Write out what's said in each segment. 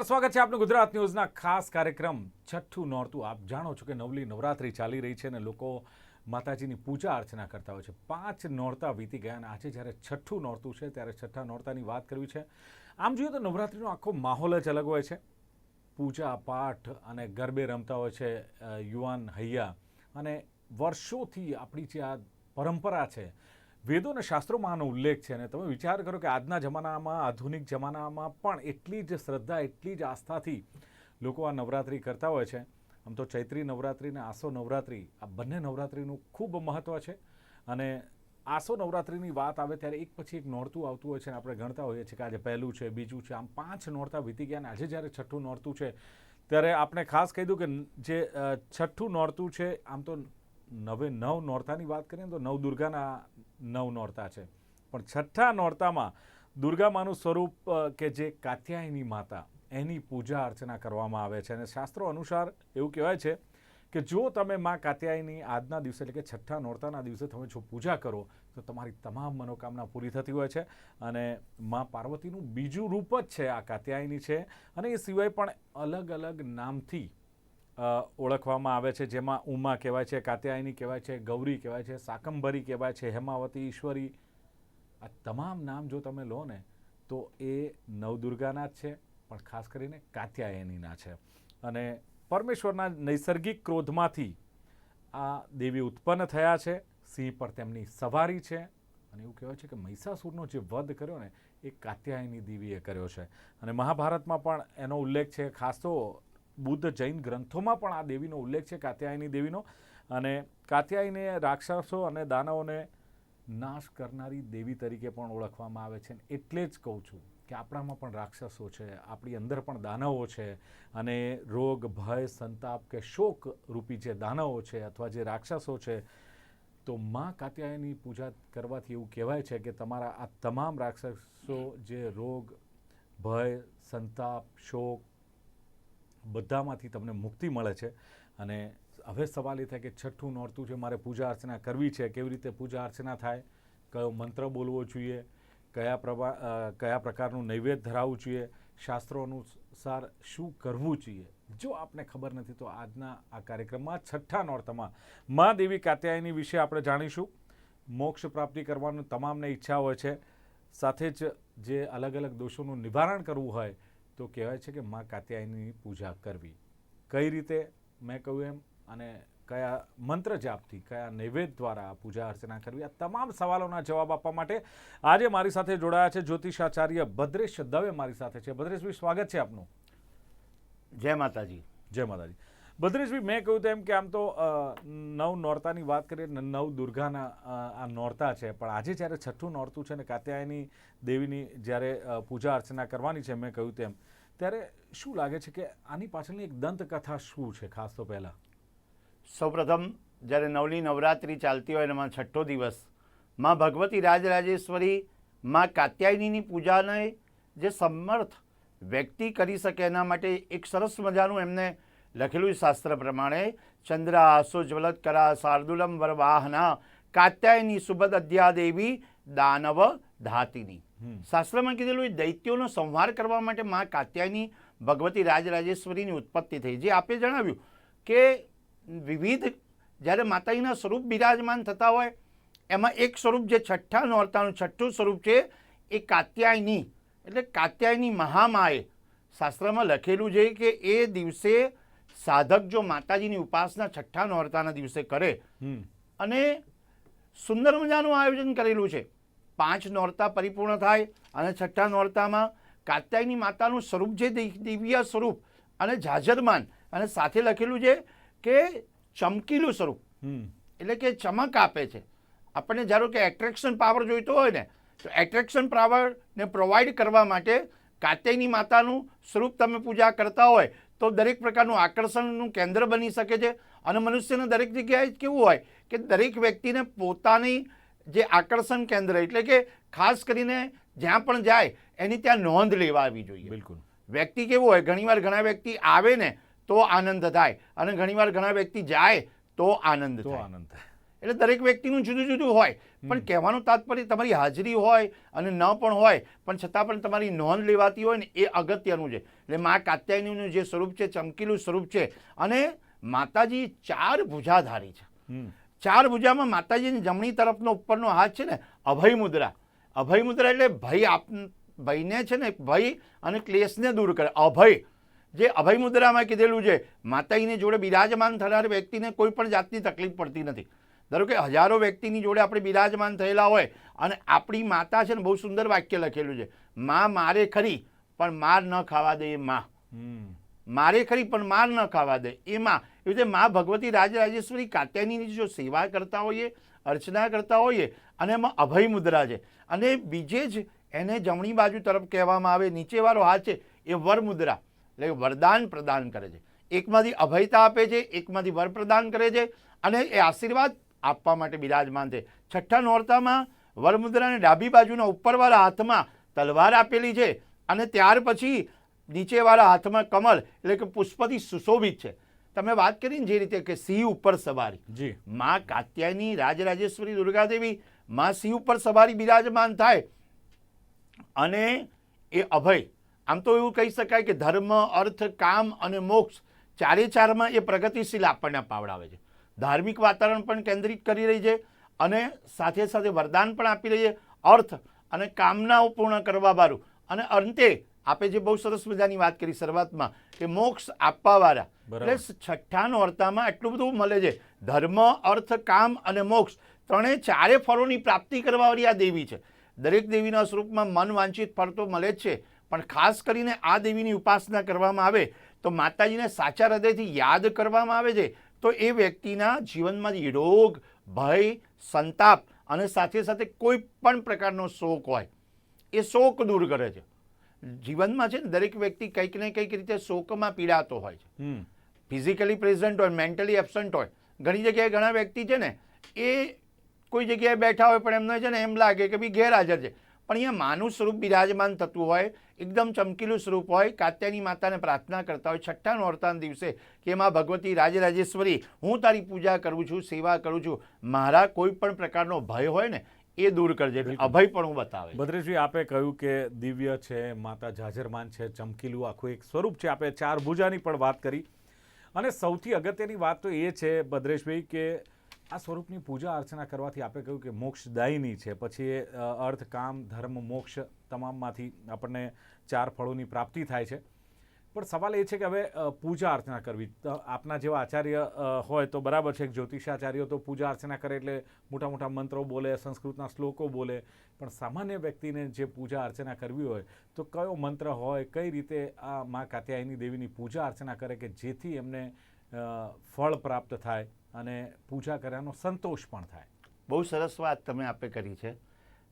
નમસ્કાર, સ્વાગત છે આપનું ગુજરાત ન્યૂઝના ખાસ કાર્યક્રમ છઠ્ઠું નોરતું. આપ જાણો છો કે નવલી નવરાત્રી ચાલી રહી છે અને લોકો માતાજીની પૂજા અર્ચના કરતા હોય છે. પાંચ નોરતા વીતી ગયા અને આજે જ્યારે છઠ્ઠું નોરતું છે ત્યારે છઠ્ઠા નોરતાની વાત કરવી છે. આમ જોઈએ તો નવરાત્રિનો આખો માહોલ જ અલગ હોય છે. પૂજા પાઠ અને ગરબે રમતા હોય છે યુવાન હૈયા. અને વર્ષોથી આપણી જે આ પરંપરા છે વેદો અને શાસ્ત્રોમાં આનો ઉલ્લેખ છે અને તમે વિચાર કરો કે આજના જમાનામાં, આધુનિક જમાનામાં પણ એટલી જ શ્રદ્ધા, એટલી જ આસ્થાથી લોકો આ નવરાત્રિ કરતા હોય છે. આમ તો ચૈત્રી નવરાત્રિ અને આસો નવરાત્રિ, આ બંને નવરાત્રિનું ખૂબ મહત્ત્વ છે. અને આસો નવરાત્રિની વાત આવે ત્યારે એક પછી એક નોરતું આવતું હોય છે અને આપણે ગણતા હોઈએ છીએ કે આજે પહેલું છે, બીજું છે, આમ પાંચ નોરતા વીતી ગયા અને આજે જ્યારે છઠ્ઠું નોરતું છે, ત્યારે આપણે ખાસ કહી દઉં કે જે છઠ્ઠું નોરતું છે, આમ તો નવે નવ નોરતાની વાત કરીએ તો નવ દુર્ગાના નવ નોરતા છે. પણ છઠ્ઠા નોરતામાં દુર્ગા માનું સ્વરૂપ કે જે કાત્યાયની માતા, એની પૂજા અર્ચના કરવામાં આવે છે. અને શાસ્ત્રો અનુસાર એવું કહેવાય છે કે જો તમે મા કાત્યાયની આજના દિવસે, એટલે કે છઠ્ઠા નોરતાના દિવસે તમે જો પૂજા કરો, તો તમારી તમામ મનોકામના પૂરી થતી હોય છે. અને મા પાર્વતીનું બીજું રૂપ જ છે આ કાત્યાયની છે. અને એ સિવાય પણ અલગ અલગ નામથી ઓળખવામાં આવે છે, જેમાં ઉમા કહેવાય છે, કાત્યાયની કહેવાય છે, ગૌરી કહેવાય છે, સાકંભરી કહેવાય છે, હેમાવતી ઈશ્વરી. આ તમામ નામ જો તમે લો ને, તો એ નવદુર્ગાના જ છે, પણ ખાસ કરીને કાત્યાયનીના છે. અને પરમેશ્વરના નૈસર્ગિક ક્રોધમાંથી આ દેવી ઉત્પન્ન થયા છે, સિંહ પર તેમની સવારી છે, અને એવું કહેવાય છે કે મહિષાસુરનો જે વધ કર્યો ને, એ કાત્યાયની દેવીએ કર્યો છે. અને મહાભારતમાં પણ એનો ઉલ્લેખ છે, ખાસ તો બુદ્ધ જૈન ગ્રંથોમાં પણ આ દેવીનો ઉલ્લેખ છે, કાત્યાયની દેવીનો. અને કાત્યાયને રાક્ષસો અને દાનવોને નાશ કરનારી દેવી તરીકે પણ ઓળખવામાં આવે છે. એટલે જ કહું છું કે આપણામાં પણ રાક્ષસો છે, આપણી અંદર પણ દાનવો છે અને રોગ, ભય, સંતાપ કે શોક રૂપી જે દાનવો છે અથવા જે રાક્ષસો છે, તો માં કાત્યાયની પૂજા કરવાથી એવું કહેવાય છે કે તમારા આ તમામ રાક્ષસો જે રોગ, ભય, સંતાપ, શોક બધામાંથી તમને મુક્તિ મળે છે. અને હવે સવાલ એ થાય કે છઠ્ઠું નોરતું છે મારે પૂજા અર્ચના કરવી છે, કેવી રીતે પૂજા અર્ચના થાય, કયો મંત્ર બોલવો જોઈએ, કયા પ્રભા કયા પ્રકારનું નૈવેદ્ય ધરાવવું જોઈએ શાસ્ત્રો અનુસાર શું કરવું જોઈએ? જો આપને ખબર નથી તો આજના આ કાર્યક્રમમાં છઠ્ઠા નોરતમાં મા દેવી કાત્યાયની વિશે આપણે જાણીશું. મોક્ષ પ્રાપ્તિ કરવાનું તમામને ઈચ્છા હોય છે. સાથે જ જે અલગ અલગ દોષોનું નિવારણ કરવું હોય તો કહેવાય છે કે મા કાત્યાયની પૂજા કરવી. કઈ રીતે? મેં કહ્યું એમ. અને કયા મંત્ર જાપથી કયા નૈવેદ્ય દ્વારા આ પૂજા અર્ચના કરવી? આ તમામ સવાલોના જવાબ આપવા માટે આજે મારી સાથે જોડાયા છે જ્યોતિષાચાર્ય ભદ્રેશ દવે મારી સાથે છે. ભદ્રેશભાઈ સ્વાગત છે આપનું. જય માતાજી. જય માતાજી. ભદ્રેશભાઈ મેં કહ્યું તેમ કે આમ તો નવ નોરતાની વાત કરીએ નવ દુર્ગાના આ નોરતા છે. પણ આજે જ્યારે છઠ્ઠું નોરતું છે ને કાત્યાયની દેવીની જ્યારે પૂજા અર્ચના કરવાની છે મેં કહ્યું તેમ ત્યારે શું લાગે છે કે આની પાછળની એક દંતકથા શું છે ખાસ તો પહેલાં સૌપ્રથમ, જ્યારે નવલી નવરાત્રિ ચાલતી હોય એમાં છઠ્ઠો દિવસ, માં ભગવતી રાજરાજેશ્વરી માં કાત્યાયનીની પૂજાને જે સમર્થ વ્યક્તિ કરી શકે એના માટે એક સરસ મજાનું એમને લખેલું શાસ્ત્ર પ્રમાણે, ચંદ્ર આસો જ્વલત્કરા શાર્દુલમ વરવાહના, કાત્યાયની સુબદ અધ્યા દેવી દાનવ ધાતિની. શાસ્ત્રમાં કીધેલું એ દૈત્યોનો સંહાર કરવા માટે મા કાત્યાયની ભગવતી રાજરાજેશ્વરીની ઉત્પત્તિ થઈ. જે આપે જણાવ્યું કે વિવિધ જ્યારે માતાજીના સ્વરૂપ બિરાજમાન થતા હોય એમાં એક સ્વરૂપ જે છઠ્ઠા નોરતાનું છઠ્ઠું સ્વરૂપ છે એ કાત્યાયની. એટલે કાત્યાયની મહામાએ શાસ્ત્રમાં લખેલું છે કે એ દિવસે સાધક જો માતાજીની ઉપાસના છઠ્ઠા નોરતાના દિવસે કરે અને સુંદર મજાનું આયોજન કરેલું છે. પાંચ નોરતા પરિપૂર્ણ થાય અને છઠ્ઠા નોરતામાં કાત્યાયની માતાનું સ્વરૂપ છે દિવ્ય સ્વરૂપ અને જાજરમાન અને સાથે લખેલું છે કે ચમકીલું સ્વરૂપ. એટલે કે ચમક આપે છે. આપણને ધારો કે એટ્રેક્શન પાવર જોઈતો હોય ને તો એટ્રેક્શન પાવરને પ્રોવાઈડ કરવા માટે કાત્યાયની માતાનું સ્વરૂપ તમે પૂજા કરતા હોય તો દરેક પ્રકારનું આકર્ષણનું કેન્દ્ર બની શકે છે. અને મનુષ્યને દરેક જગ્યાએ કેવું હોય કે દરેક વ્યક્તિને પોતાની જે આકર્ષણ કેન્દ્ર એટલે કે ખાસ કરીને જ્યાં પણ જાય એની ત્યાં નોંધ લેવા આવી જોઈએ. બિલકુલ. વ્યક્તિ કેવું હોય? ઘણીવાર ઘણા વ્યક્તિ આવે ને તો આનંદ થાય અને ઘણીવાર ઘણા વ્યક્તિ જાય તો આનંદ તો આનંદ થાય. એટલે દરેક વ્યક્તિનું જુદું જુદું હોય. પણ કહેવાનું તાત્પર્ય તમારી હાજરી હોય અને ન પણ હોય પણ છતાં પણ તમારી નોંધ લેવાતી હોય ને એ અગત્યનું છે. એટલે મા કાત્યાયનીનું જે સ્વરૂપ છે ચમકીલું સ્વરૂપ છે અને માતાજી ચાર ભુજાધારી છે. ચાર ભુજામાં માતાજીની જમણી તરફનો ઉપરનો હાથ છે ને, અભય મુદ્રા. અભય મુદ્રા એટલે ભય આપ, ભયને છે ને, ભય અને ક્લેશને દૂર કરે. અભય, જે અભય મુદ્રામાં કીધેલું છે, માતાજીની જોડે બિરાજમાન થનાર વ્યક્તિને કોઈ પણ જાતની તકલીફ પડતી નથી. ધારો કે હજારો વ્યક્તિની જોડે આપણે બિરાજમાન થયેલા હોય અને આપણી માતા છે ને, બહુ સુંદર વાક્ય લખેલું છે, માં મારે ખરી, પણ માર ન ખાવા દે માં. મારે ખરી પણ માર ન ખાવા દે. એમાં, એવી રીતે મા ભગવતી રાજરાજેશ્વરી કાત્યાયનીની જો સેવા કરતા હોઈએ, અર્ચના કરતા હોઈએ, અને એમાં અભય મુદ્રા છે. અને બીજે જ એને જમણી બાજુ તરફ કહેવામાં આવે, નીચેવાળો હાથ છે, એ વર મુદ્રા. એટલે વરદાન પ્રદાન કરે છે. એકમાંથી અભયતા આપે છે, એકમાંથી વર પ્રદાન કરે છે, અને એ આશીર્વાદ આપવા માટે બિરાજમાન છે. છઠ્ઠા નોરતામાં વરમુદ્રાને ડાબી બાજુના ઉપરવાળા હાથમાં તલવાર આપેલી છે, અને ત્યાર પછી નીચેવાળા હાથમાં કમળ એટલે કે પુષ્પથી સુશોભિત છે. તમે વાત કરીને જે રીતે કે સિંહ ઉપર સવારી. જી. મા કાત્યાયની રાજરાજેશ્વરી દુર્ગાદેવી મા સિંહ ઉપર સવારી બિરાજમાન થાય. અને એ અભય. આમ તો એવું કહી શકાય કે ધર્મ અર્થ કામ અને મોક્ષ ચારે ચારમાં એ પ્રગતિશીલ આપણને પાવડાવે છે. ધાર્મિક વાતાવરણ પણ કેન્દ્રિત કરી રહી છે અને સાથે સાથે વરદાન પણ આપી રહી છે. અર્થ અને કામનાઓ પૂર્ણ કરવા વાળું. અને અંતે આપે જે બહુ સરસ મજાની વાત કરી શરૂઆતમાં કે મોક્ષ આપવાવાળા. એટલે છઠ્ઠા નોરતામાં એટલું બધું મળે છે. ધર્મ અર્થ કામ અને મોક્ષ ત્રણે ચારે ફળોની પ્રાપ્તિ કરવાવાળી આ દેવી છે. દરેક દેવીના સ્વરૂપમાં મન વાંચિત ફળ તો મળે જ છે પણ ખાસ કરીને આ દેવીની ઉપાસના કરવામાં આવે તો માતાજીને સાચા હૃદયથી યાદ કરવામાં આવે છે તો એ વ્યક્તિના જીવનમાં રોગ ભય સંતાપ અને સાથે સાથે કોઈ પણ પ્રકારનો શોક હોય એ શોક દૂર કરે છે. જીવનમાં છે ને દરેક વ્યક્તિ કંઈક ને કંઈક રીતે શોકમાં પીડાતો હોય છે. ફિઝિકલી પ્રેઝન્ટ હોય મેન્ટલી એબસન્ટ હોય. ઘણી જગ્યાએ ઘણા વ્યક્તિ છે ને એ કોઈ જગ્યાએ બેઠા હોય પણ એમને છે ને એમ લાગે કે ભાઈ ગેરહાજર છે. પણ અહીંયા માનું સ્વરૂપ બિરાજમાન થતું હોય એકદમ ચમકીલું સ્વરૂપ હોય કાત્યાની માતાને પ્રાર્થના કરતા હોય છઠ્ઠા નોરતાના દિવસે કે માં ભગવતી રાજરાજેશ્વરી હું તારી પૂજા કરું છું સેવા કરું છું. મારા કોઈ પણ પ્રકારનો ભય હોય ને એ દૂર કરજે. અભય પણ હું બતાવે. ભદ્રેશજી આપે કહ્યું કે દિવ્ય છે માતા જાજરમાન છે ચમકીલું આખું એક સ્વરૂપ છે. આપે ચાર ભુજાની પણ વાત કરી. અને સૌથી અગત્યની વાત તો એ છે ભદ્રેશભાઈ કે આ સ્વરૂપની પૂજા અર્ચના કરવાથી આપે કહ્યું કે મોક્ષદાયિની છે. પછી એ અર્થ કામ ધર્મ મોક્ષ તમામમાંથી આપણને ચાર ફળોની પ્રાપ્તિ થાય છે. પણ સવાલ એ છે કે હવે પૂજા અર્ચના કરવી. આપના જેવા આચાર્ય હોય તો બરાબર છે જ્યોતિષાચાર્યો તો પૂજા અર્ચના કરે એટલે મોટા મોટા મંત્રો બોલે સંસ્કૃતના શ્લોકો બોલે. પણ સામાન્ય વ્યક્તિને જે પૂજા અર્ચના કરવી હોય તો કયો મંત્ર હોય કઈ રીતે આ મા કાત્યાયની દેવીની પૂજા અર્ચના કરે કે જેથી એમને ફળ પ્રાપ્ત થાય અને પૂજા કર્યાનો સંતોષ પણ થાય? બહુ સરસ વાત તમે આપે કરી છે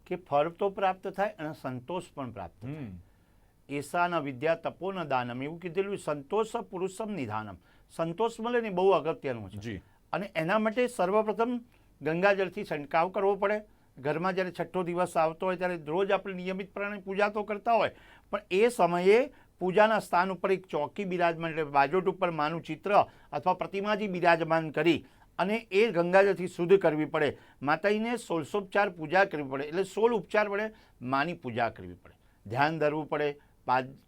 કે ફળ તો પ્રાપ્ત થાય અને સંતોષ પણ પ્રાપ્ત થાય. એસાન વિદ્યા તપોન દાનમ એવું કીધેલું સંતોષ પુરુષમ નિધાનમ. સંતોષ મળે ને બહુ અગત્યનું છે. અને એના માટે સર્વપ્રથમ ગંગાજળથી છંટકાવ કરવો પડે. ઘરમાં જ્યારે છઠ્ઠો દિવસ આવતો હોય ત્યારે રોજ આપણે નિયમિતપણે પૂજા તો કરતા હોય પણ એ સમયે પૂજાના સ્થાન ઉપર એક ચોકી બિરાજમાન એટલે બાજોટ ઉપર માનું ચિત્ર અથવા પ્રતિમાજી બિરાજમાન કરી અને એ ગંગાજળથી શુદ્ધ કરવી પડે. માતાજીને સોળસોપચાર પૂજા કરવી પડે એટલે સોળ ઉપચાર વડે માની પૂજા કરવી પડે. ધ્યાન ધરવું પડે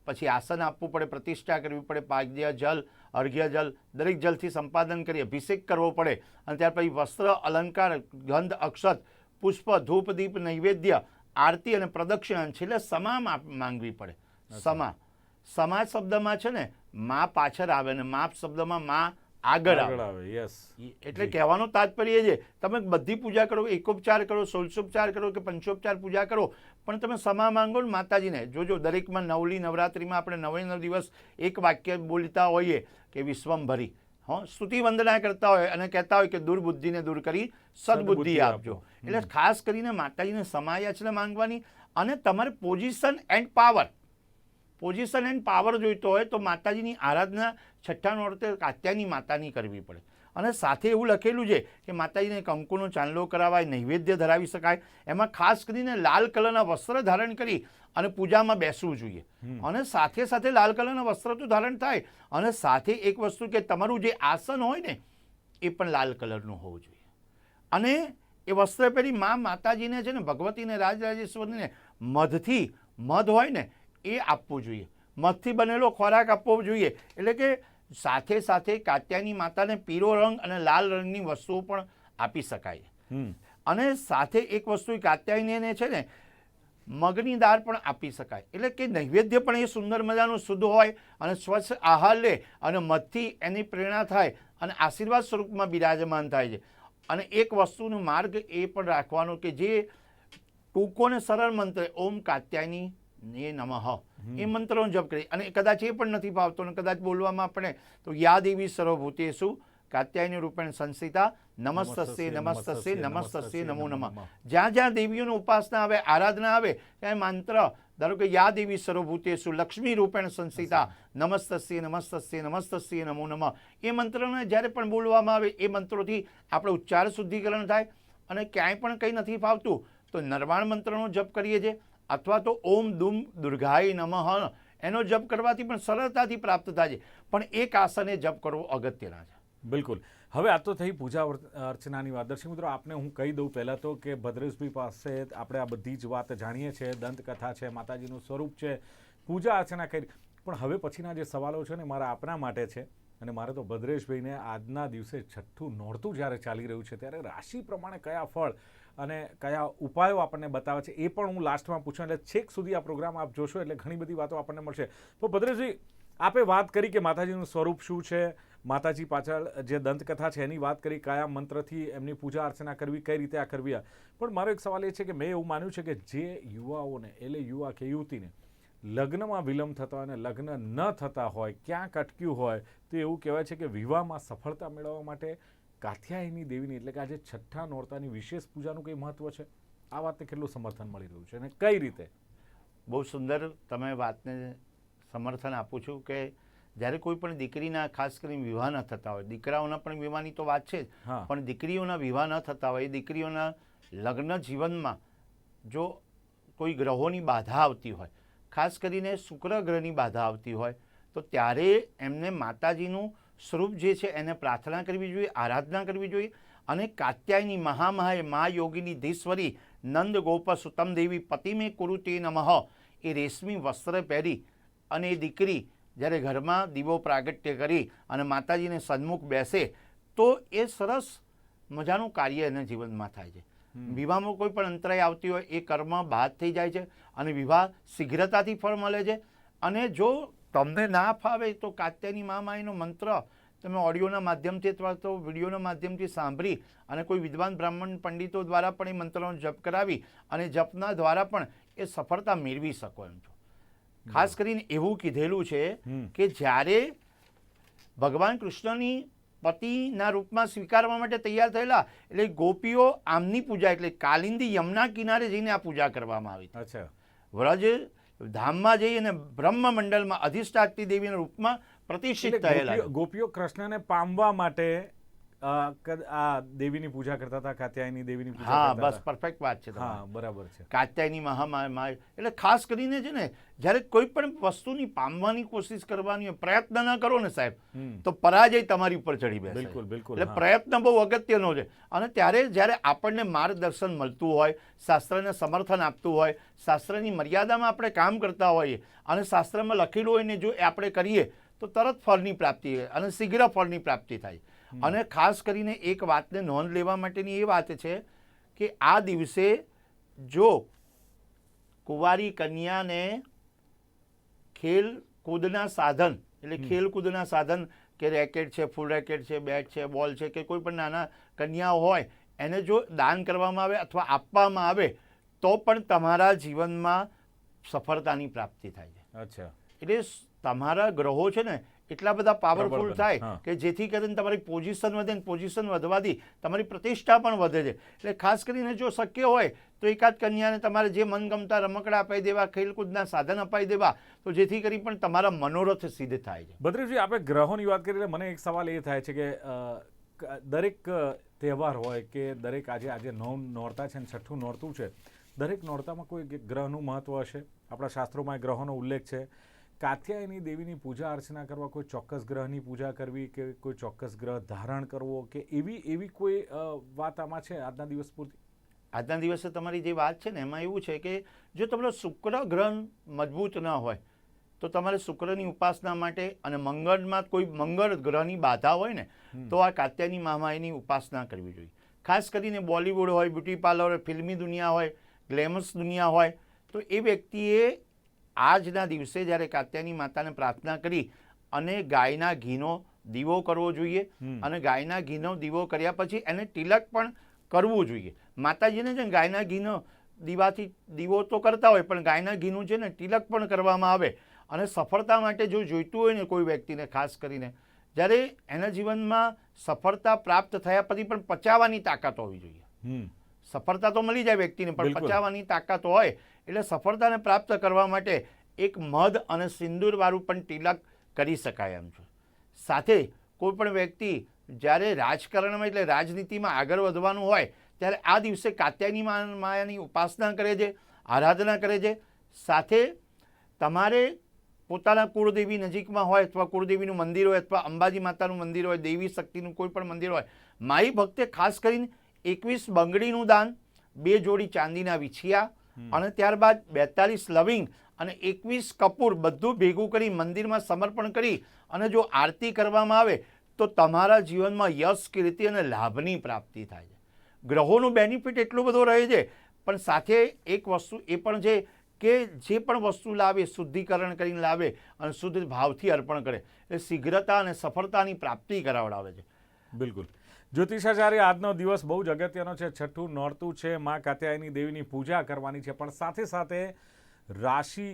પછી આસન આપવું પડે પ્રતિષ્ઠા કરવી પડે પાગ્ય જલ અર્ઘ્ય જલ દરેક જલથી સંપાદન કરી અભિષેક કરવો પડે. અને ત્યાર પછી વસ્ત્ર અલંકાર ગંધ અક્ષત પુષ્પ ધૂપ દીપ નૈવેદ્ય આરતી અને પ્રદક્ષિણા છેલ્લે સમા માંગવી પડે. સમા. સમા શબ્દમાં છે ને મા પાછળ આવે ને માપ શબ્દમાં મા આગળ આવે. યસ એટલે કહેવાનું તાત્પર્ય છે તમે બધી પૂજા કરો એકોપચાર કરો સોલસોપચાર કરો કે પંચોપચાર પૂજા કરો પણ તમે સમા માંગો ને માતાજીને. જોજો દરેકમાં નવલી નવરાત્રિમાં આપણે નવે નવ દિવસ એક વાક્ય બોલતા હોઈએ કે વિશ્વંભરી હં સ્તુતિ વંદના કરતા હોય અને કહેતા હોય કે દુર્બુદ્ધિને દૂર કરી સદબુદ્ધિ સદબુદ્ધિ આપજો. એટલે ખાસ કરીને માતાજીને સમાયાચના માંગવાની અને તમારે position and power position and power જોઈતો હોય તો માતાજીની આરાધના છઠ્ઠા નોરતે કાત્યાની માતાની કરવી પડે. અને સાથે એવું લખેલું છે કે માતાજીને કંકુનો ચાંદલો કરાવાય નૈવેદ્ય ધરાવી શકાય. એમાં ખાસ કરીને લાલ કલરના વસ્ત્ર ધારણ કરી અને પૂજામાં બેસવું જોઈએ. અને સાથે સાથે લાલ કલરના વસ્ત્ર તો ધારણ થાય. અને સાથે એક વસ્તુ કે તમારું જે આસન હોય ને એ પણ લાલ કલરનું હોવું જોઈએ. અને એ વસ્ત્ર પહેરી મા માતાજીને છે ને ભગવતીને રાજરાજેશ્વરીને મધથી મધ હોય ને એ આપવું જોઈએ. મધથી બનેલો ખોરાક આપવો જોઈએ. એટલે કે સાથે સાથે કાત્યાની માતાને પીળો રંગ અને લાલ રંગની વસ્તુઓ પણ આપી શકાય. અને સાથે એક વસ્તુ કાત્યાયનીને છે ને મગની દાળ પણ આપી શકાય. એટલે કે નૈવેદ્ય પણ એ સુંદર મજાનું શુદ્ધ હોય અને સ્વચ્છ આહાર લે અને મધથી એની પ્રેરણા થાય અને આશીર્વાદ સ્વરૂપમાં બિરાજમાન થાય છે. અને એક વસ્તુનો માર્ગ એ પણ રાખવાનો કે જે ટૂંકો ને સરળ મંત્ર ઓમ કાત્યાયની ને નમઃ. એ મંત્રનો જપ કરી અને કદાચ એ પણ નથી ભાવતો અને કદાચ બોલવામાં આપણે તો યા દેવી સર્વભૂતેષુ કાત્યાયની રૂપેણ સંસ્થિતા નમસ્તસ્ય નમસ્તસ્ય નમસ્તસ્ય નમો નમઃ. જ્યાં જ્યાં દેવીઓની ઉપાસના આવે આરાધના આવે ત્યાં મંત્ર ધારો કે યા દેવી સર્વભૂતેશુ લક્ષ્મી રૂપેણ સંસ્થિતા નમસ્તસ્ય નમસ્તસ્ય નમસ્તસ્ય નમો નમઃ. એ મંત્રને જ્યારે પણ બોલવામાં આવે એ મંત્રોથી આપણે ઉચ્ચાર શુદ્ધિકરણ થાય અને ક્યાંય પણ કંઈ નથી ફાવતું તો નરવાણ મંત્રનો જપ કરીએ છીએ. અથવા તો ઓમ દુમ દુર્ગાય નમઃ. એનો જપ કરવાથી પણ સરળતાથી પ્રાપ્ત થાય છે. પણ એક આસને જપ કરવો અગત્યના છે. બિલકુલ. હવે આ તો થઈ પૂજા અર્ચનાની વાત. દર્શક મિત્રો, આપને હું કહી દઉં પહેલાં તો કે ભદ્રેશભાઈ પાસે આપણે આ બધી જ વાત જાણીએ છીએ. દંતકથા છે, માતાજીનું સ્વરૂપ છે, પૂજા અર્ચના કરી. પણ હવે પછીના જે સવાલો છે ને, મારા આપના માટે છે. અને મારે તો ભદ્રેશભાઈને આજના દિવસે છઠ્ઠું નોરતું જ્યારે ચાલી રહ્યું છે, ત્યારે રાશિ પ્રમાણે કયા ફળ અને કયા ઉપાયો આપણને બતાવે છે એ પણ હું લાસ્ટમાં પૂછું એટલે છેક સુધી આ પ્રોગ્રામ આપ જોશો એટલે ઘણી બધી વાતો આપણને મળશે. તો ભદ્રેશજી, આપે વાત કરી કે માતાજીનું સ્વરૂપ શું છે? માતાજી પાછળ જે દંતકથા છે એની વાત કરી, કયા મંત્રથી એમની પૂજા અર્ચના કરવી, કઈ રીતે આ કરવી. પણ મારો એક સવાલ એ છે કે મેં એવું માન્યું છે કે જે યુવાઓને, એટલે યુવા કે યુવતીને લગ્નમાં વિલંબ થતા હોય અને લગ્ન ન થતા હોય, ક્યાંક અટક્યું હોય, તો એવું કહેવાય છે કે વિવાહમાં સફળતા મેળવવા માટે કાથિયાયની દેવીની એટલે કે આજે છઠ્ઠા નોરતાની વિશેષ પૂજાનું કંઈ મહત્વ છે? આ વાતને કેટલું સમર્થન મળી રહ્યું છે અને કઈ રીતે? બહુ સુંદર તમે વાતને સમર્થન આપું છું કે જ્યારે કોઈ પણ દીકરીના ખાસ કરીને વિવાહ ન થતા હોય દીકરાઓના પણ વિવાહની તો વાત છે જ પણ દીકરીઓના વિવાહ ન થતા હોય એ દીકરીઓના લગ્ન જીવનમાં જો કોઈ ગ્રહોની બાધા આવતી હોય ખાસ કરીને શુક્ર ગ્રહની બાધા આવતી હોય તો ત્યારે એમને માતાજીનું સ્વરૂપ જે છે એને પ્રાર્થના કરવી જોઈએ આરાધના કરવી જોઈએ અને કાત્યાયની મહામહાય મા યોગીની ધીશ્વરી નંદ ગોપ સુતમ દેવી પતિમે કુરુતે નમઃ. એ રેશમી વસ્ત્ર પહેરી અને એ દીકરી જ્યારે ઘરમાં દીવો પ્રાગટ્ય કરી અને માતાજીને સન્મુખ બેસે તો એ સરસ મજાનું કાર્ય એના જીવનમાં થાય છે. વિવાહમાં કોઈ પણ અંતરાય આવતી હોય એ કર્મ બાદ થઈ જાય છે અને વિવાહ શીઘ્રતાથી ફળ મળે છે અને જો તમને ના ફાવે તો કાત્યાની મહામાઈનો મંત્ર તમે ઓડિયોના માધ્યમથી અથવા તો વિડીયોના માધ્યમથી સાંભળી અને કોઈ વિદ્વાન બ્રાહ્મણ પંડિતો દ્વારા પણ એ મંત્રનો જપ કરાવી અને જપના દ્વારા પણ એ સફળતા મેળવી શકો એમ છો. ખાસ કરીને એવું કીધેલું છે કે જ્યારે ભગવાન કૃષ્ણની પતિના રૂપમાં સ્વીકારવા માટે તૈયાર થયેલા એટલે ગોપીઓ આમની પૂજા એટલે કાલિંદી યમુના કિનારે જઈને આ પૂજા કરવામાં આવી અચ્છા. વ્રજ ધામમાં જઈ અને બ્રહ્મ મંડળમાં અધિષ્ઠાતી દેવીના રૂપમાં પ્રતિષ્ઠિત થયેલા ગોપીઓ- કૃષ્ણને પામવા માટે આ દેવીની પૂજા કરતા હતા કાત્યાયની દેવીની પૂજા હા બસ પરફેક્ટ વાત છે હા બરાબર છે. કાત્યાયની મહામાય એટલે ખાસ કરીને છે ને જ્યારે કોઈ પણ વસ્તુની પામવાની કોશિશ કરવાની હોય, પ્રયત્ન ના કરો ને સાહેબ. તો પરાજય તમારી ઉપર ચડી બેસે. બિલકુલ બિલકુલ એટલે પ્રયત્ન બહુ અગત્યનો છે. અને ત્યારે જ્યારે આપણને માર્ગદર્શન મળતું હોય શાસ્ત્રને સમર્થન આપતું હોય શાસ્ત્રની મર્યાદામાં આપણે કામ કરતા હોઈએ અને શાસ્ત્રમાં લખેલું હોય ને જો એ આપણે કરીએ તો તરત ફળની પ્રાપ્તિ હોય અને શીઘ્ર ફળની પ્રાપ્તિ થાય. અને ખાસ કરીને એક વાતને નોંધ લેવા માટેની એ વાત છે કે આ દિવસે જો કુંવારી કન્યાને ખેલકૂદના સાધન એટલે ખેલકૂદના સાધન કે રેકેટ છે ફૂલ રેકેટ છે બેટ છે બોલ છે કે કોઈ પણ નાના કન્યાઓ હોય એને જો દાન કરવામાં આવે અથવા આપવામાં આવે તો પણ તમારા જીવનમાં સફળતાની પ્રાપ્તિ થાય છે. અચ્છા. એટલે તમારા ગ્રહો છે ને એટલા બધા પાવરફુલ થાય કે જેથી કરીને તમારી પોઝિશન વધે ને પોઝિશન વધવાથી તમારી પ્રતિષ્ઠા પણ વધે છે. એટલે ખાસ કરીને જો શક્ય હોય તો એકાદ કન્યાને તમારે જે મનગમતા રમકડા અપાઈ દેવા ખેલકૂદના સાધન અપાઈ દેવા તો જેથી કરી પણ તમારા મનોરથ સિદ્ધ થાય છે. ભદ્રેશજી આપણે ગ્રહોની વાત કરી મને એક સવાલ એ થાય છે કે દરેક તહેવાર હોય કે દરેક આજે આજે નવ નોરતા છે ને છઠ્ઠું નોરતું છે દરેક નોરતામાં કોઈ ગ્રહનું મહત્વ હશે? આપણા શાસ્ત્રોમાં ગ્રહોનો ઉલ્લેખ છે. કાત્યાયની દેવીની પૂજા અર્ચના કરવા કોઈ ચોક્કસ ગ્રહની પૂજા કરવી કે કોઈ ચોક્કસ ગ્રહ ધારણ કરવો કે એવી એવી કોઈ વાત આમાં છે આજના દિવસ પૂરતી? આજના દિવસે તમારી જે વાત છે ને એમાં એવું છે કે જો તમારો શુક્ર ગ્રહ મજબૂત ન હોય તો તમારે શુક્રની ઉપાસના માટે અને મંગળમાં કોઈ મંગળ ગ્રહની બાધા હોય ને તો આ કાત્યાની મહામાઈની ઉપાસના કરવી જોઈએ. ખાસ કરીને બોલિવૂડ હોય બ્યુટી પાર્લર હોય ફિલ્મી દુનિયા હોય ગ્લેમસ દુનિયા હોય તો એ વ્યક્તિએ આજના દિવસે જ્યારે કાત્યાની માતાને પ્રાર્થના કરી અને ગાયના ઘીનો દીવો કરવો જોઈએ અને ગાયના ઘીનો દીવો કર્યા પછી એને તિલક પણ કરવું જોઈએ. માતાજીને છે ને ગાયના ઘીનો દીવાથી દીવો તો કરતા હોય પણ ગાયના ઘીનું છે ને તિલક પણ કરવામાં આવે અને સફળતા માટે જો જોઈતું હોય ને કોઈ વ્યક્તિને ખાસ કરીને જ્યારે એના જીવનમાં સફળતા પ્રાપ્ત થયા પછી પણ પચાવવાની તાકાત હોવી જોઈએ. સફળતા તો મળી જાય વ્યક્તિને પણ. પચાવવાની તાકાત હોય એટલે સફળતાને પ્રાપ્ત કરવા માટે એક મધ અને સિંદૂરવાળું પણ તિલક કરી શકાય એમ છે. સાથે કોઈ પણ વ્યક્તિ જ્યારે રાજકારણમાં એટલે રાજનીતિમાં આગળ વધવાનું હોય, ત્યારે આ દિવસે કાત્યાયની માયાની ઉપાસના કરે છે, આરાધના કરે છે. સાથે તમારે પોતાના કુળદેવી નજીકમાં હોય અથવા કુળદેવીનું મંદિર હોય અથવા અંબાજી માતાનું મંદિર હોય, દેવી શક્તિનું કોઈ પણ મંદિર હોય, માઈ ભક્તે ખાસ કરીને એકવીસ બંગડીનું દાન, બે જોડી ચાંદીના વિછિયા અને ત્યારબાદ બેતાલીસ લવિંગ અને એકવીસ કપૂર બધું ભેગું કરી મંદિરમાં સમર્પણ કરી અને જો આરતી કરવામાં આવે તો તમારા જીવનમાં યશ કીર્તિ અને લાભની પ્રાપ્તિ થાય છે. ગ્રહોનું બેનિફિટ એટલું બધો રહે છે પણ સાથે એક વસ્તુ એ પણ છે કે જે પણ વસ્તુ લાવે શુદ્ધિકરણ કરીને લાવે અને શુદ્ધ ભાવથી અર્પણ કરે એ શીઘ્રતા અને સફળતાની પ્રાપ્તિ કરાવડાવે છે. બિલકુલ. જ્યોતિષાચાર્ય, આજનો દિવસ બહુ જ અગત્યનો છે. છઠ્ઠું નોરતું છે. મા કાત્યાયની દેવીની પૂજા કરવાની છે. પણ સાથે સાથે રાશિ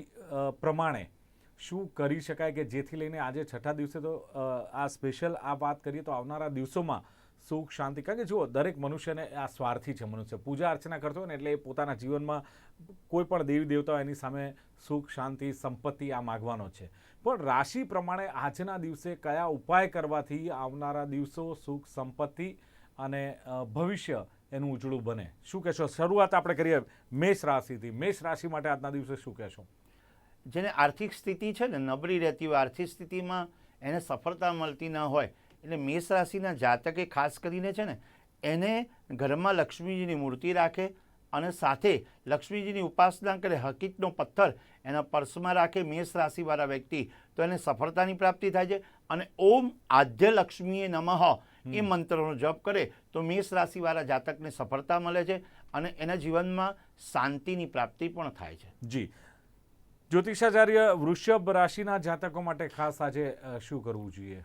પ્રમાણે શું કરી શકાય કે જેથી લઈને આજે છઠ્ઠા દિવસે તો આ સ્પેશિયલ આ વાત કરીએ તો આવનારા દિવસોમાં સુખ, શાંતિ. કારણ કે જુઓ, દરેક મનુષ્યને આ સ્વાર્થી છે, મનુષ્ય પૂજા અર્ચના કરતો હોય ને એટલે એ પોતાના જીવનમાં કોઈ પણ દેવી દેવતા એની સામે સુખ, શાંતિ, સંપત્તિ આ માગવાનો છે. પણ રાશિ પ્રમાણે આજના દિવસે કયા ઉપાય કરવાથી આવનારા દિવસો સુખ, સંપત્તિ અને ભવિષ્ય એનું ઉજળું બને? શું કહેશો? શરૂઆત આપણે કરીએ મેષ રાશિથી. મેષ રાશિ માટે આજના દિવસે શું કહેશો? જેને આર્થિક સ્થિતિ છે ને, નબળી રહેતી હોય, આર્થિક સ્થિતિમાં એને સફળતા મળતી ન હોય એટલે મેષ રાશિના જાતકે ખાસ કરીને છે ને એને ઘરમાં લક્ષ્મીજીની મૂર્તિ રાખે અને સાથે લક્ષ્મીજીની ઉપાસના કરે હકીકનો પથ્થર એના પર્સમાં રાખે મેષ રાશિવાળા વ્યક્તિ તો એને સફળતાની પ્રાપ્તિ થાય છે. અને ઓમ આદ્ય લક્ષ્મીએ નમઃ એ મંત્રનો જપ કરે તો મેષ રાશિવાળા જાતકને સફળતા મળે છે અને એના જીવનમાં શાંતિની પ્રાપ્તિ પણ થાય છે. જી. જ્યોતિષાચાર્ય વૃષભ રાશિના જાતકો માટે ખાસ આજે શું કરવું જોઈએ?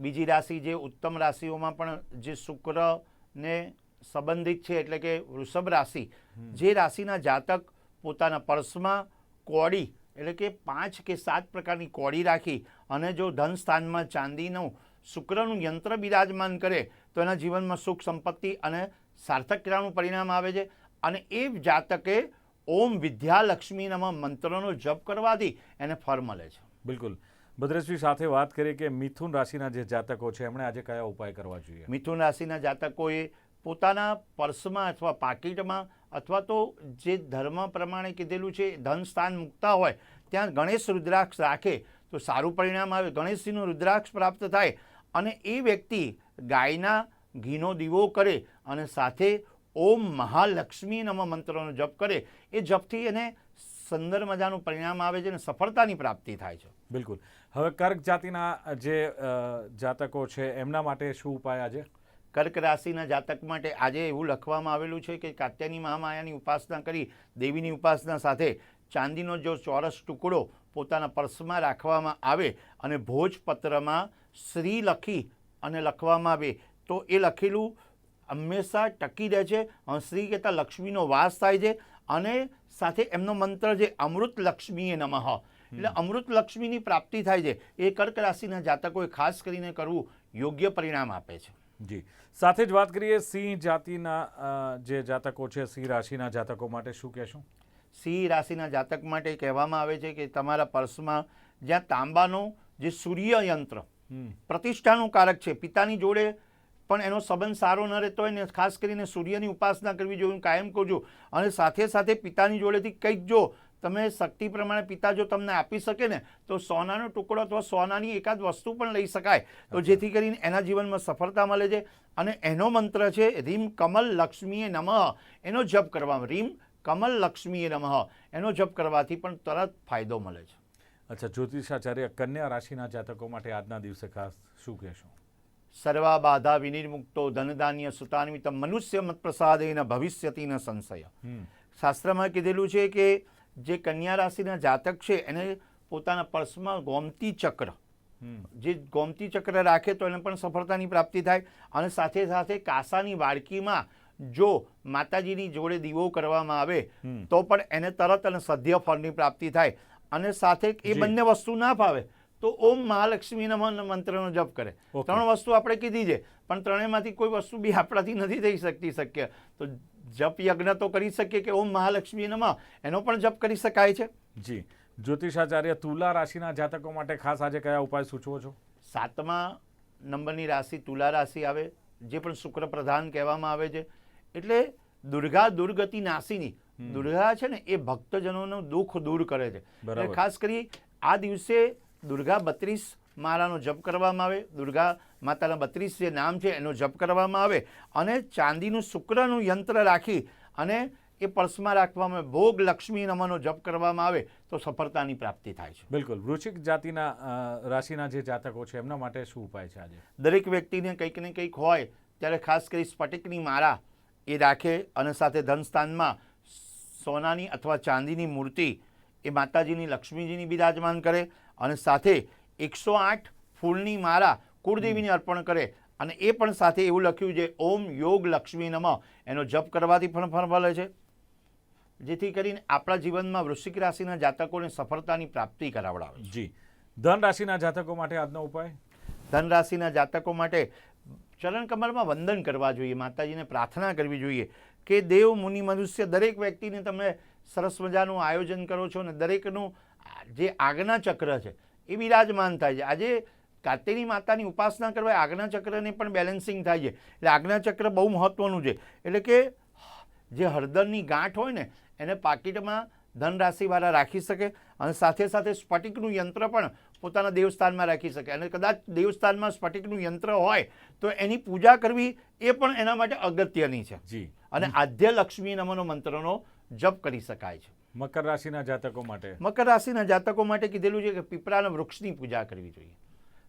બીજી રાશિ જે ઉત્તમ રાશિઓમાં પણ જે શુક્રને સંબંધિત છે એટલે કે વૃષભ રાશિ જે રાશિના જાતક પોતાના પર્સમાં કોડી એટલે કે પાંચ કે સાત પ્રકારની કોડી રાખી અને જો ધન સ્થાનમાં ચાંદીનું શુક્રનું યંત્ર બિરાજમાન કરે તો એના જીવનમાં સુખ સંપત્તિ અને સાર્થક ક્રિયાનું પરિણામ આવે છે. અને એ જાતકે ઓમ વિદ્યાલક્ષ્મી નમઃ મંત્રનો જપ કરવાથી એને ફળ મળે છે. બિલકુલ. ભદ્રેશજી સાથે વાત કરીએ કે મિથુન રાશિના જે જાતકો છે, એમણે આજે કયા ઉપાય કરવા જોઈએ? મિથુન રાશિના જાતકોએ પોતાના પર્સમાં અથવા પાકીટમાં અથવા તો જે ધર્મ પ્રમાણે કીધેલું છે, ધન સ્થાન મૂકતા હોય, ત્યાં ગણેશ રુદ્રાક્ષ રાખે તો સારું પરિણામ આવે, ગણેશજીનું રુદ્રાક્ષ પ્રાપ્ત થાય અને એ વ્યક્તિ ગાયના ઘીનો દીવો કરે અને સાથે ઓમ મહાલક્ષ્મી નમ મંત્રનો જપ કરે. એ જપથી એને સુંદર મજાનું પરિણામ આવે છે અને સફળતાની પ્રાપ્તિ થાય છે. બિલકુલ. હવે કર્ક જાતિના જે જાતકો છે એમના માટે શું ઉપાય આજે? કર્ક રાશિના જાતક માટે આજે એવું લખવામાં આવેલું છે કે કાત્યાની મહામાયાની ઉપાસના કરી દેવીની ઉપાસના સાથે ચાંદીનો જો ચોરસ ટુકડો પોતાના પર્સમાં રાખવામાં આવે અને ભોજપત્રમાં શ્રી લખી અને લખવામાં આવે તો એ લખેલું હંમેશા ટકી રહે છે અને શ્રી કહેતા લક્ષ્મીનો વાસ થાય છે. અને સાથે એમનો મંત્ર જે અમૃત લક્ષ્મીએ નમઃ. એટલે અમૃત લક્ષ્મીની પ્રાપ્તિ થાય છે. એ કર્ક રાશિના જાતકોએ ખાસ કરીને કરવું યોગ્ય પરિણામ આપે છે. જી. સાથે જ વાત કરીએ સિંહ જાતિના જે જાતકો છે સિંહ રાશિના જાતકો માટે શું કહેશું? સિંહ રાશિના જાતક માટે કહેવામાં આવે છે કે તમારા પર્સમાં જ્યાં તાંબાનો જે સૂર્ય યંત્ર પ્રતિષ્ઠાનું કારક છે પિતાની જોડે પણ એનો સંબંધ સારો ન રહેતો હોય ને ખાસ કરીને સૂર્યની ઉપાસના કરવી જોઈએ કાયમ કરજો અને સાથે સાથે પિતાની જોડેથી કંઈક જો તમે શક્તિ પ્રમાણે પિતા જો તમને આપી શકે ને તો સોનાનો ટુકડો અથવા સોનાની એકાદ વસ્તુ પણ લઈ શકાય. તો જેથી કરીને એના જીવનમાં સફળતા મળે છે. અને એનો મંત્ર છે રીમ કમલ લક્ષ્મીએ નમઃ. એનો જપ કરવામાં રીમ કમલ લક્ષ્મીએ નમઃ. એનો જપ કરવાથી પણ તરત ફાયદો મળે છે. અચ્છા જ્યોતિષાચાર્ય કન્યા રાશિના જાતકો માટે આજના દિવસે ખાસ શું કહેશો? સર્વા બાધા વિનિર્મુક્તો ધનધાન્ય સુતાન્વિત મનુષ્ય મત એના ભવિષ્યતિ ન સંશય શાસ્ત્રમાં કીધેલું છે કે જે કન્યા રાશિના જાતક છે એને પોતાના પર્સમાં ગોમતી ચક્ર જે ગોમતી ચક્ર રાખે તો એને પણ સફળતાની પ્રાપ્તિ થાય અને સાથે સાથે કાસાની વાડકીમાં જો માતાજીની જોડે દીવો કરવામાં આવે તો પણ એને તરત અને સદ્ય ફળની પ્રાપ્તિ થાય અને સાથે એ બંને વસ્તુ ના ફાવે. તો ઓમ મહાલક્ષ્મી નમન મંત્રનો જપ કરે. ત્રણ વસ્તુ આપણે કીધી છે પણ ત્રણેયમાંથી કોઈ વસ્તુ બી આપણાથી નથી થઈ શકતી શક્ય. તો જપ યજ્ઞ તો કરી શકીએ કે ઓમ મહાલક્ષ્મી નમઃ એનો પણ જપ કરી શકાય છે. જી. જ્યોતિષાચાર્ય તુલા રાશિના જાતકો માટે ખાસ આજે કયા ઉપાય સૂચવો છો? સાતમા નંબરની રાશિ તુલા રાશિ આવે જે પણ શુક્ર પ્રધાન કહેવામાં આવે છે. એટલે દુર્ગા દુર્ગતિ નાશીની દુર્ગા છે ને એ ભક્તજનોનું દુઃખ દૂર કરે છે. ખાસ કરી આ દિવસે દુર્ગા બત્રીસ માળાનો જપ કરવામાં આવે દુર્ગા માતાના બત્રીસ જે નામ છે એનો જપ કરવામાં આવે અને ચાંદીનું શુક્રનું યંત્ર રાખી અને એ પર્સમાં રાખવામાં આવે ભોગ લક્ષ્મી નમનો જપ કરવામાં આવે તો સફળતાની પ્રાપ્તિ થાય છે. બિલકુલ. વૃશ્ચિક જાતિના રાશિના જે જાતકો છે એમના માટે શું ઉપાય છે આજે? દરેક વ્યક્તિને કંઈક ને કંઈક હોય ત્યારે ખાસ કરી સ્ફટિકની માળા એ રાખે અને સાથે ધનસ્થાનમાં સોનાની અથવા ચાંદીની મૂર્તિ એ માતાજીની લક્ષ્મીજીની બિરાજમાન કરે અને સાથે એકસો આઠ ફૂલની માળા કુળદેવીને અર્પણ કરે અને એ પણ સાથે એવું લખ્યું છે ઓમ યોગ લક્ષ્મી નમઃ. એનો જપ કરવાથી પણ ફળ મળે છે. જેથી કરીને આપણા જીવનમાં વૃશ્ચિક રાશિના જાતકોને સફળતાની પ્રાપ્તિ કરાવડાવે જી. ધન રાશિના જાતકો માટે આજનો ઉપાય? ધન રાશિના જાતકો માટે ચરણ કમરમાં વંદન કરવા જોઈએ માતાજીને પ્રાર્થના કરવી જોઈએ કે દેવ મુનિ મનુષ્ય દરેક વ્યક્તિને તમે સરસ મજાનું આયોજન કરો છો અને દરેકનું જે આજ્ઞા ચક્ર છે એ બિરાજમાન થાય છે. આજે કાતેરી માતાની ઉપાસના કરવા આજ્ઞા ચક્રને પણ બેલેન્સિંગ થાય છે. એટલે આજ્ઞા ચક્ર બહુ મહત્ત્વનું છે. એટલે કે જે હળદરની ગાંઠ હોય ને એને પાકીટમાં ધનરાશિવાળા રાખી શકે અને સાથે સાથે સ્ફટિકનું યંત્ર પણ પોતાના દેવસ્થાનમાં રાખી શકે. અને કદાચ દેવસ્થાનમાં સ્ફટિકનું યંત્ર હોય તો એની પૂજા કરવી એ પણ એના માટે અગત્યની છે. જી. અને આદ્ય લક્ષ્મી નમનો મંત્રનો જપ કરી શકાય છે. મકર રાશિના જાતકો માટે? મકર રાશિના જાતકો માટે કીધેલું છે કે પીપળાના વૃક્ષની પૂજા કરવી જોઈએ.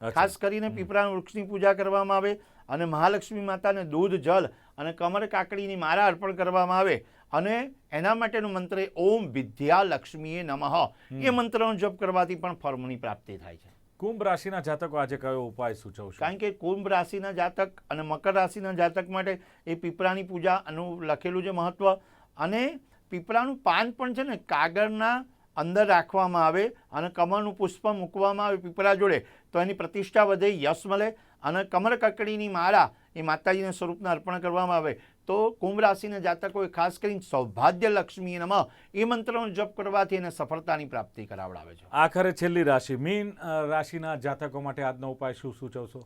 ખાસ કરીને પીપળાના વૃક્ષની પૂજા કરવામાં આવે અને મહાલક્ષ્મી માતાને દૂધ જલ અને કમર કાકડીની મારા અર્પણ કરવામાં આવે અને એના માટેનું મંત્ર ઓમ વિદ્યા લક્ષ્મીએ નમઃ એ મંત્રનો જપ કરવાથી પણ ફર્મની પ્રાપ્તિ થાય છે. કુંભ રાશિના જાતકો આજે કયો ઉપાય સૂચવશો? કારણ કે કુંભ રાશિના જાતક અને મકર રાશિના જાતક માટે એ પીપળાની પૂજાનું લખેલું છે મહત્વ અને પીપળાનું પાન પણ છે ને કાગળના અંદર રાખવામાં આવે અને કમળનું પુષ્પ મૂકવામાં આવે પીપળા જોડે, તો એની પ્રતિષ્ઠા વધે, યશ મળે અને કમર કકડીની માળા એ માતાજીના સ્વરૂપને અર્પણ કરવામાં આવે. તો કુંભ રાશિના જાતકોએ ખાસ કરીને સૌભાગ્ય લક્ષ્મી નમ, એ મંત્રનો જપ કરવાથી એને સફળતાની પ્રાપ્તિ કરાવડાવે છે. આખરે છેલ્લી રાશિ. મીન રાશિના જાતકો માટે આજનો ઉપાય શું સૂચવશો?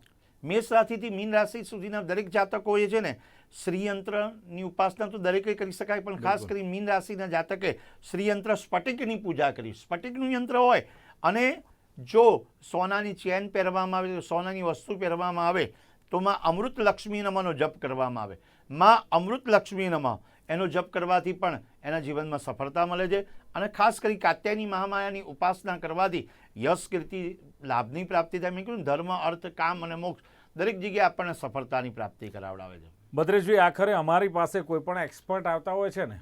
મેષ રાશિથી મીન રાશિ સુધીના દરેક જાતકો એ છે ને શ્રીયંત્રની ઉપાસના તો દરેકે કરી શકાય પણ ખાસ કરી મીન રાશિના જાતકે શ્રીયંત્ર સ્ફટિકની પૂજા કરી. સ્ફટિકનું યંત્ર હોય અને જો સોનાની ચેન પહેરવામાં આવે સોનાની વસ્તુ પહેરવામાં આવે તો માં અમૃત લક્ષ્મી નમઃનો જપ કરવામાં આવે. માં અમૃત લક્ષ્મી નમઃ એનો જપ કરવાથી પણ એના જીવનમાં સફળતા મળે છે અને ખાસ કરી કાત્યાયની મહામાયાની ઉપાસના કરવાથી યશ કીર્તિ લાભની પ્રાપ્તિ થાય. મેં કીધું ધર્મ અર્થ કામ અને મોક્ષ દરેક જગ્યાએ આપણને સફળતાની પ્રાપ્તિ કરાવડાવે છે. ભદ્રેશભાઈ આખરે અમારી પાસે કોઈ પણ એક્સપર્ટ આવતા હોય છે ને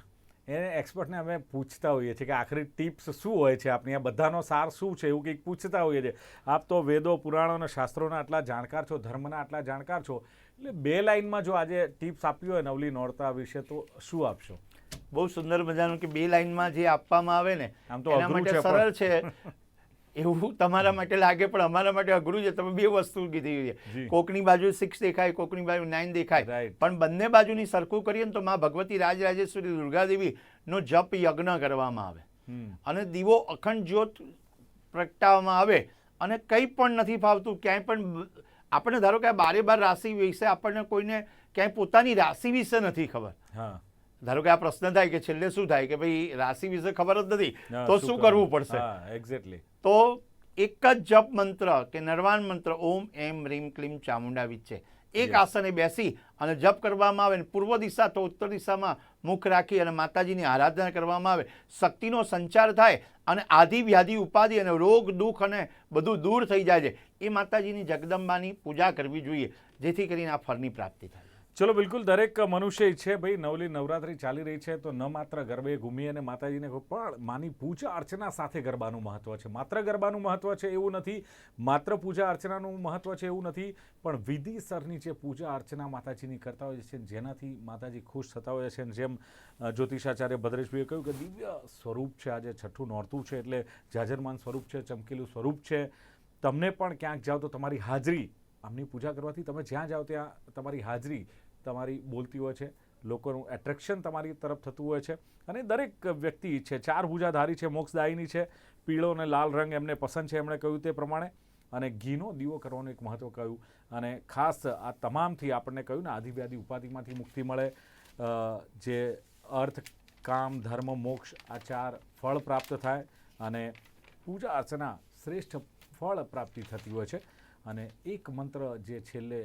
એને એક્સપર્ટને અમે પૂછતા હોઈએ છીએ કે આખરી ટિપ્સ શું હોય છે આપની? આ બધાનો સાર શું છે? એવું કંઈક પૂછતા હોઈએ છીએ. આપ તો વેદો પુરાણો અને શાસ્ત્રોના આટલા જાણકાર છો ધર્મના આટલા જાણકાર છો એટલે બે લાઇનમાં જો આજે ટિપ્સ આપી હોય નવલી નોરતા વિશે તો શું આપશો? બહુ સુંદર મજાનું કે બે લાઇનમાં જે આપવામાં આવે ને આમ તો સરળ છે. એવું તમારા માટે લાગે પણ અમારા માટે અઘરું છે. તમે બે વસ્તુ કીધી છે. કોકની બાજુ સિક્સ દેખાય કોકની બાજુ નાઇન દેખાય. પણ બંને બાજુની સરખું કરીએ ને તો માં ભગવતી રાજરાજેશ્વરી દુર્ગાદેવી નો જપ યજ્ઞ કરવામાં આવે. અને દીવો અખંડ જ્યોત પ્રગટાવવામાં આવે અને કંઈ પણ નથી ફાવતું ક્યાંય પણ આપણે ધારો કે બારે બાર રાશિ વિશે આપણને કોઈને ક્યાંય પોતાની રાશિ વિશે નથી ખબર. હા. ધારો કે આ પ્રશ્ન થાય કે છેલ્લે શું થાય કે ભાઈ રાશિ વિશે ખબર જ નથી તો શું કરવું પડશે? એક્ઝેક્ટલી તો એક જ જપ મંત્ર કે નરવાન મંત્ર ઓમ એમ રીમ ક્લીમ ચામુંડા વિચ્છે. એક આસને બેસી અને જપ કરવામાં આવે ને પૂર્વ દિશા તો ઉત્તર દિશામાં મુખ રાખી અને માતાજીની આરાધના કરવામાં આવે. શક્તિનો સંચાર થાય અને આધિ વ્યાધિ ઉપાધિ અને રોગ દુઃખ અને બધું દૂર થઈ જાય છે. એ માતાજીની જગદંબાની પૂજા કરવી જોઈએ જેથી કરીને આ ફળની પ્રાપ્તિ થાય. ચલો, બિલકુલ, દરેક મનુષ્ય છે ભાઈ, નવલી નવરાત્રી ચાલી રહી છે, તો ન માત્ર ગરબે ઘૂમી અને માતાજીને પણ માની પૂજા અર્ચના સાથે ગરબાનું મહત્વ છે. માત્ર ગરબાનું મહત્વ છે એવું નથી, માત્ર પૂજા અર્ચનાનું મહત્વ છે એવું નથી, પણ વિધિસરની જે પૂજા અર્ચના માતાજીની કરતા હોય છે, જેનાથી માતાજી ખુશ થતા હોય છે. જેમ જ્યોતિષાચાર્ય ભદ્રેશભાઈએ કહ્યું કે દિવ્ય સ્વરૂપ છે, આજે છઠ્ઠું નોરતું છે, એટલે જાજરમાન સ્વરૂપ છે, ચમકેલું સ્વરૂપ છે. તમને પણ ક્યાંક જાઓ તો તમારી હાજરી, આમની પૂજા કરવાથી તમે જ્યાં જાઓ ત્યાં તમારી હાજરી તમારી બોલતી હોય છે, લોકોનું એટ્રેક્શન તમારી તરફ થતું હોય છે અને દરેક વ્યક્તિ છે, ચાર ભુજાધારી છે, મોક્ષદાયીની છે, પીળો અને લાલ રંગ એમને પસંદ છે, એમણે કહ્યું તે પ્રમાણે અને ઘીનો દીવો કરવાનું એક મહત્વ કહ્યું. અને ખાસ આ તમામથી આપણને કહ્યું ને આધિવ્યાધિ ઉપાધિમાંથી મુક્તિ મળે જે અર્થ, કામ, ધર્મ, મોક્ષ આ ચાર ફળ પ્રાપ્ત થાય અને પૂજા અર્ચના શ્રેષ્ઠ ફળ પ્રાપ્તિ થતી હોય છે. અને એક મંત્ર જે છેલ્લે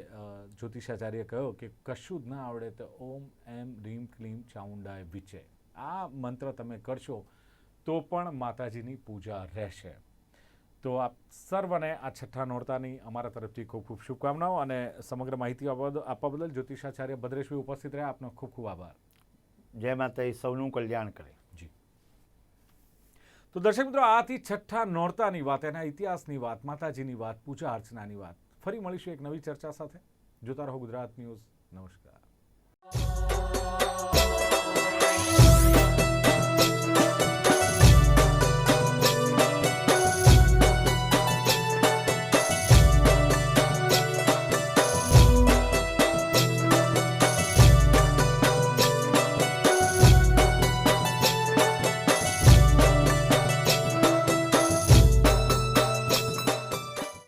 જ્યોતિષાચાર્ય કહ્યો કે કશું જ ના આવડે તો ઓમ, એમ, રીમ, ક્લીમ, ચામુંડાય, વિચે. આ મંત્ર તમે કરશો તો પણ માતાજીની પૂજા રહેશે. તો આપ સર્વને આ છઠ્ઠા નોરતાની અમારા તરફથી ખૂબ ખૂબ શુભકામનાઓ અને સમગ્ર માહિતી આપવા બદલ જ્યોતિષાચાર્ય ભદ્રેશભાઈ ઉપસ્થિત રહ્યા. આપનો ખૂબ ખૂબ આભાર. જય માતા સૌનું કલ્યાણ કરે. તો દર્શક મિત્રો, આથી છઠ્ઠા નોરતાની વાત, એના ઇતિહાસની વાત, માતાજીની વાત, પૂજા અર્ચનાની વાત. ફરી મળીશું એક નવી ચર્ચા સાથે. જોતા રહો ગુજરાત ન્યૂઝ. નમસ્કાર.